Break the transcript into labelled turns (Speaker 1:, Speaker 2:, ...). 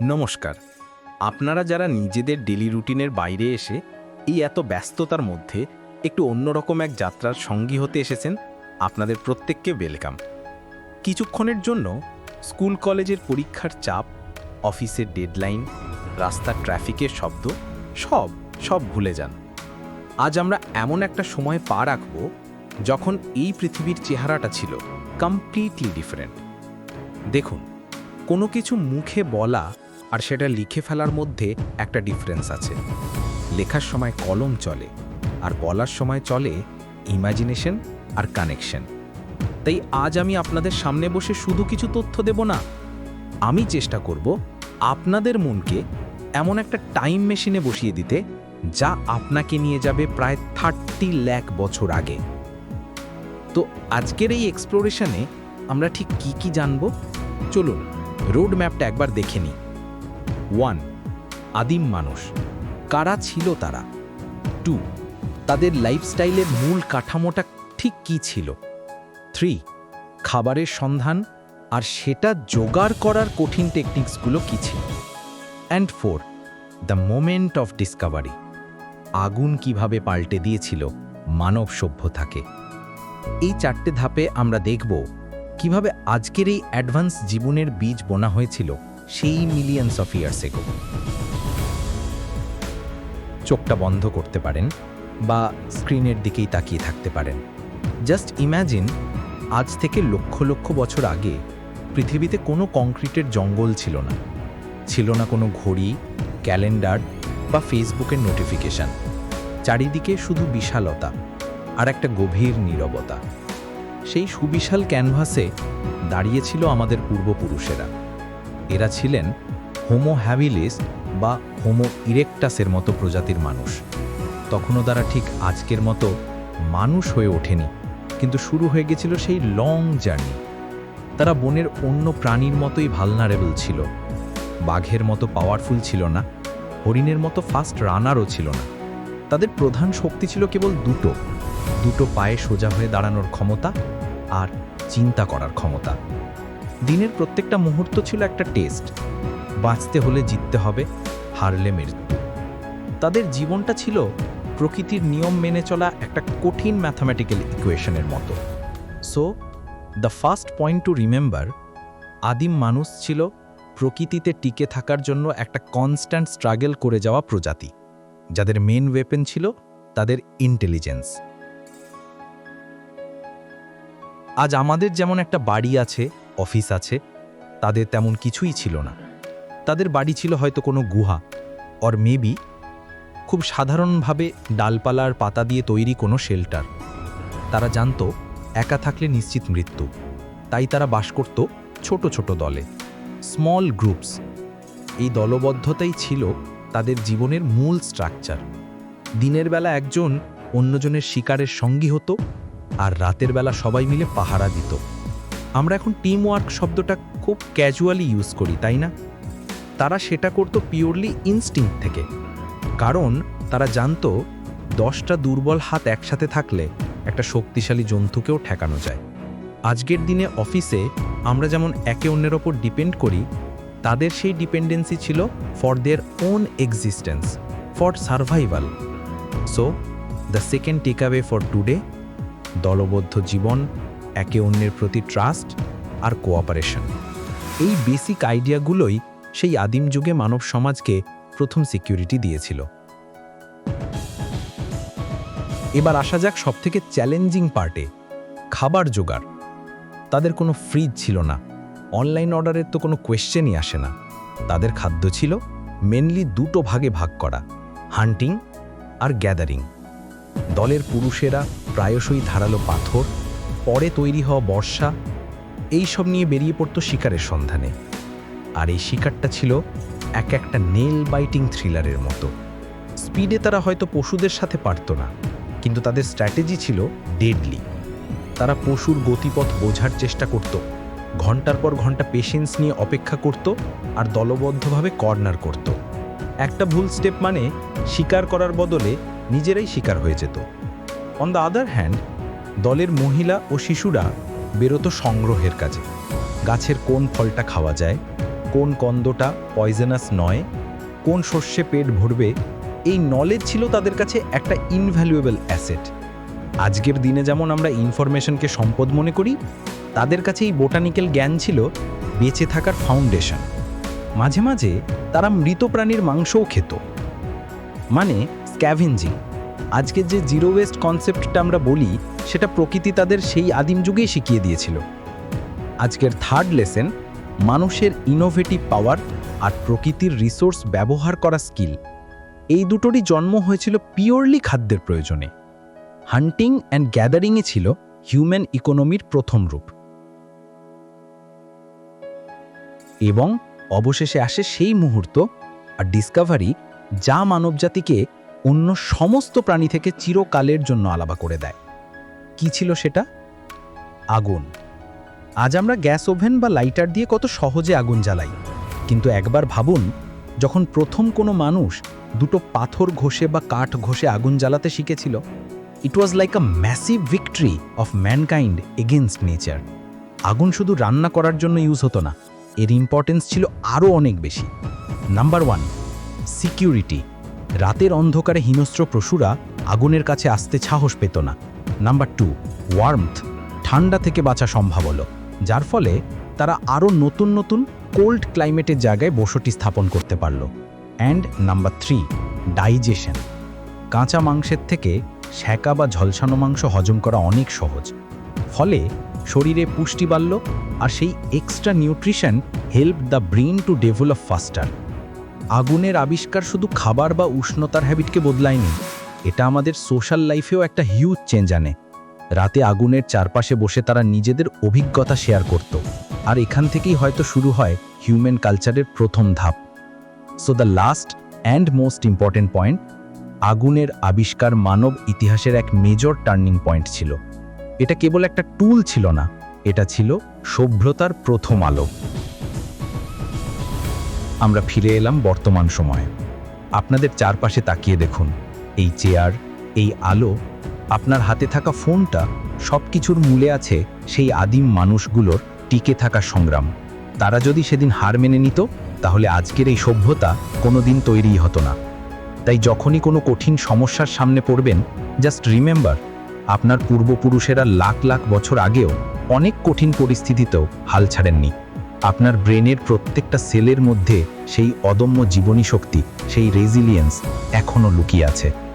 Speaker 1: নমস্কার। আপনারা যারা নিজেদের ডেলি রুটিনের বাইরে এসে এই এত ব্যস্ততার মধ্যে একটু অন্যরকম এক যাত্রার সঙ্গী হতে এসেছেন, আপনাদের প্রত্যেককে ওয়েলকাম কিছুক্ষণের জন্য স্কুল কলেজের পরীক্ষার চাপ, অফিসের ডেডলাইন রাস্তার ট্রাফিকের শব্দ, সব সব ভুলে যান। আজ আমরা এমন একটা সময় পা রাখব যখন এই পৃথিবীর চেহারাটা ছিল কমপ্লিটলি ডিফারেন্ট দেখুন কোনো কিছু মুখে বলা আর সেটা লিখে ফেলার মধ্যে একটা ডিফারেন্স আছে। লেখার সময় কলম চলে আর বলার সময় চলে ইমাজিনেশন আর কানেকশন তাই আজ আমি আপনাদের সামনে বসে শুধু কিছু তথ্য দেব না, আমি চেষ্টা করব আপনাদের মনকে এমন একটা টাইম মেশিনে বসিয়ে দিতে যা আপনাকে নিয়ে যাবে প্রায় থার্টি ল্যাক বছর আগে। তো আজকের এই এক্সপ্লোরেশনে আমরা ঠিক কি কি জানব? চলুন। রোড ম্যাপটা একবার দেখে নিই ওয়ান আদিম মানুষ। কারা ছিল তারা? টু তাদের লাইফস্টাইলের মূল কাঠামোটা ঠিক কি ছিল? থ্রি খাবারের সন্ধান আর সেটা জোগাড় করার কঠিন টেকনিক্সগুলো কী ছিল? And for the moment of discovery আগুন কীভাবে পাল্টে দিয়েছিল মানব সভ্যতাকে? এই চারটে ধাপে আমরা দেখব কীভাবে আজকের এই অ্যাডভান্স জীবনের বীজ বোনা হয়েছিল সেই মিলিয়ন্স অফ ইয়ার্স এগো চোখটা বন্ধ করতে পারেন বা স্ক্রিনের দিকেই তাকিয়ে থাকতে পারেন। জাস্ট ইম্যাজিন আজ থেকে লক্ষ লক্ষ বছর আগে পৃথিবীতে কোনো কংক্রিটের জঙ্গল ছিল না। ছিল না কোনো ঘড়ি, ক্যালেন্ডার বা ফেসবুকের নোটিফিকেশন। চারিদিকে শুধু বিশালতা আর একটা গভীর নীরবতা। সেই সুবিশাল ক্যানভাসে দাঁড়িয়েছিল আমাদের পূর্বপুরুষেরা। এরা ছিলেন হোমো হ্যাভিলিস বা হোমো ইরেকটাসের মতো প্রজাতির মানুষ। তখনও তারা ঠিক আজকের মতো মানুষ হয়ে ওঠেনি, কিন্তু শুরু হয়ে গেছিল সেই লং জার্নি তারা বনের অন্য প্রাণীর মতোই ভালনারেবল ছিল। বাঘের মতো পাওয়ারফুল ছিল না, হরিণের মতো ফাস্ট রানারও ছিল না। তাদের প্রধান শক্তি ছিল কেবল দুটো দুটো পায়ে সোজা হয়ে দাঁড়ানোর ক্ষমতা আর চিন্তা করার ক্ষমতা। দিনের প্রত্যেকটা মুহূর্ত ছিল একটা টেস্ট। বাঁচতে হলে জিততে হবে হারলে মৃত্যু তাদের জীবনটা ছিল প্রকৃতির নিয়ম মেনে চলা একটা কঠিন ম্যাথামেটিক্যাল ইকুয়েশনের মতো। So the first point to remember আদিম মানুষ ছিল প্রকৃতিতে টিকে থাকার জন্য একটা কনস্ট্যান্ট স্ট্রাগল করে যাওয়া প্রজাতি। যাদের মেন ওয়েপেন ছিল তাদের ইন্টেলিজেন্স আজ আমাদের যেমন একটা বাড়ি আছে, অফিস আছে, তাদের তেমন কিছুই ছিল না। তাদের বাড়ি ছিল হয়তো কোনো গুহা অর মেবি খুব সাধারণভাবে ডালপালার পাতা দিয়ে তৈরি কোনো শেল্টার তারা জানত, একা থাকলে নিশ্চিত মৃত্যু। তাই তারা বাস করত ছোট ছোট দলে স্মল গ্রুপস এই দলবদ্ধতাই ছিল তাদের জীবনের মূল স্ট্রাকচার দিনের বেলা একজন অন্যজনের শিকারের সঙ্গী হতো আর রাতের বেলা সবাই মিলে পাহারা দিত। আমরা এখন টিম ওয়ার্ক শব্দটা খুব ক্যাজুয়ালি ইউজ করি, তাই না? তারা সেটা করতো পিওরলি ইনস্টিংক্ট থেকে। কারণ তারা জানতো দশটা দুর্বল হাত একসাথে থাকলে একটা শক্তিশালী জন্তুকেও ঠেকানো যায়। আজকের দিনে অফিসে আমরা যেমন একে অন্যের ওপর ডিপেন্ড করি, তাদের সেই ডিপেন্ডেন্সি ছিল for their own existence for survival so the second takeaway for today দলবদ্ধ জীবন, একে অন্যের প্রতি ট্রাস্ট আর কোঅপারেশন এই বেসিক আইডিয়াগুলোই সেই আদিম যুগে মানব সমাজকে প্রথম সিকিউরিটি দিয়েছিল। এবার আসা যাক সবথেকে চ্যালেঞ্জিং পার্টে খাবার জোগাড়। তাদের কোনো ফ্রিজ ছিল না অনলাইন অর্ডারের তো কোনো কোয়েশ্চেনই আসে না। তাদের খাদ্য ছিল মেনলি দুটো ভাগে ভাগ করা হান্টিং আর গ্যাদারিং দলের পুরুষেরা প্রায়শই ধারালো পাথর, পরে তৈরি হওয়া বর্ষা এই সব নিয়ে বেরিয়ে পড়তো শিকারের সন্ধানে। আর এই শিকারটা ছিল এক একটা নেল বাইটিং থ্রিলারের মতো। স্পিডে তারা হয়তো পশুদের সাথে পারত না, কিন্তু তাদের স্ট্র্যাটেজি ছিল ডেডলি। তারা পশুর গতিপথ বোঝার চেষ্টা করত, ঘণ্টার পর ঘণ্টা পেশেন্স নিয়ে অপেক্ষা করত আর দলবদ্ধভাবে কর্নার করত। একটা ভুল স্টেপ মানে শিকার করার বদলে নিজেরাই শিকার হয়ে যেত। অন দ্য আদার হ্যান্ড দলের মহিলা ও শিশুরা বেরোতো সংগ্রহের কাজে। গাছের কোন ফলটা খাওয়া যায়, কোন কন্দটা পয়জনাস নয়, কোন শস্যে পেট ভরবে, এই নলেজ ছিল তাদের কাছে একটা ইনভ্যালুয়েবল অ্যাসেট আজকের দিনে যেমন আমরা ইনফরমেশনকে সম্পদ মনে করি, তাদের কাছে এই বোটানিক্যাল জ্ঞান ছিল বেঁচে থাকার ফাউন্ডেশন মাঝে মাঝে তারা মৃত প্রাণীর মাংসও খেত। মানে স্ক্যাভেঞ্জিং। আজকে যে জিরো ওয়েস্ট কনসেপ্টটা আমরা বলি, সেটা প্রকৃতি তাদের সেই আদিম যুগেই শিখিয়ে দিয়েছিল। আজকের থার্ড লেসেন, মানুষের ইনোভেটিভ পাওয়ার আর প্রকৃতির রিসোর্স ব্যবহার করা স্কিল এই দুটোরই জন্ম হয়েছিল পিওরলি খাদ্যের প্রয়োজনে। হান্টিং অ্যান্ড গ্যাদারিংয়ে ছিল হিউম্যান ইকোনমির প্রথম রূপ। এবং অবশেষে আসে সেই মুহূর্ত আর ডিসকভারি যা মানবজাতিকে অন্য সমস্ত প্রাণী থেকে চিরকালের জন্য আলাদা করে দেয়। কি ছিল সেটা? আগুন। আজ আমরা গ্যাস ওভেন বা লাইটার দিয়ে কত সহজে আগুন জ্বালাই। কিন্তু একবার ভাবুন, যখন প্রথম কোনো মানুষ দুটো পাথর ঘষে বা কাঠ ঘষে আগুন জ্বালাতে শিখেছিল it was like a massive victory of mankind against nature আগুন শুধু রান্না করার জন্য ইউজ হতো না, এর ইম্পর্টেন্স ছিল আরও অনেক বেশি। নাম্বার ওয়ান সিকিউরিটি রাতের অন্ধকারে হিংস্র পশুরা আগুনের কাছে আসতে সাহস পেত না। নাম্বার টু ওয়ার্মথ ঠান্ডা থেকে বাঁচা সম্ভব হলো, যার ফলে তারা আরও নতুন নতুন কোল্ড ক্লাইমেটের জায়গায় বসতি স্থাপন করতে পারল। অ্যান্ড নাম্বার থ্রি ডাইজেশন কাঁচা মাংসের থেকে শ্যাকা বা ঝলসানো মাংস হজম করা অনেক সহজ। ফলে শরীরে পুষ্টি বাড়ল আর সেই extra nutrition help the brain to develop faster আগুনের আবিষ্কার শুধু খাবার বা উষ্ণতার হ্যাবিটকে বদলায়নি, এটা আমাদের সোশ্যাল লাইফেও একটা হিউজ চেঞ্জ আনে। রাতে আগুনের চারপাশে বসে তারা নিজেদের অভিজ্ঞতা শেয়ার করত, আর এখান থেকেই হয়তো শুরু হয় হিউম্যান কালচারের প্রথম ধাপ। So the last and most important point আগুনের আবিষ্কার মানব ইতিহাসের এক মেজর টার্নিং পয়েন্ট ছিল। এটা কেবল একটা টুল ছিল না, এটা ছিল সভ্যতার প্রথম আলো। আমরা ফিরে এলাম বর্তমান সময়ে। আপনাদের চারপাশে তাকিয়ে দেখুন। এই চেয়ার, এই আলো, আপনার হাতে থাকা ফোনটা সব কিছুর মূলে আছে সেই আদিম মানুষগুলোর টিকে থাকা সংগ্রাম। তারা যদি সেদিন হার মেনে নিত, তাহলে আজকের এই সভ্যতা কোনোদিন তৈরিই হতো না। তাই যখনই কোনো কঠিন সমস্যার সামনে পড়বেন, জাস্ট রিমেম্বার, আপনার পূর্বপুরুষেরা লাখ লাখ বছর আগেও অনেক কঠিন পরিস্থিতিতেও হাল ছাড়েননি। আপনার ব্রেনের প্রত্যেকটা সেলের মধ্যে সেই অদম্য জীবনী শক্তি সেই রেজিলিয়েন্স এখনও লুকিয়ে আছে।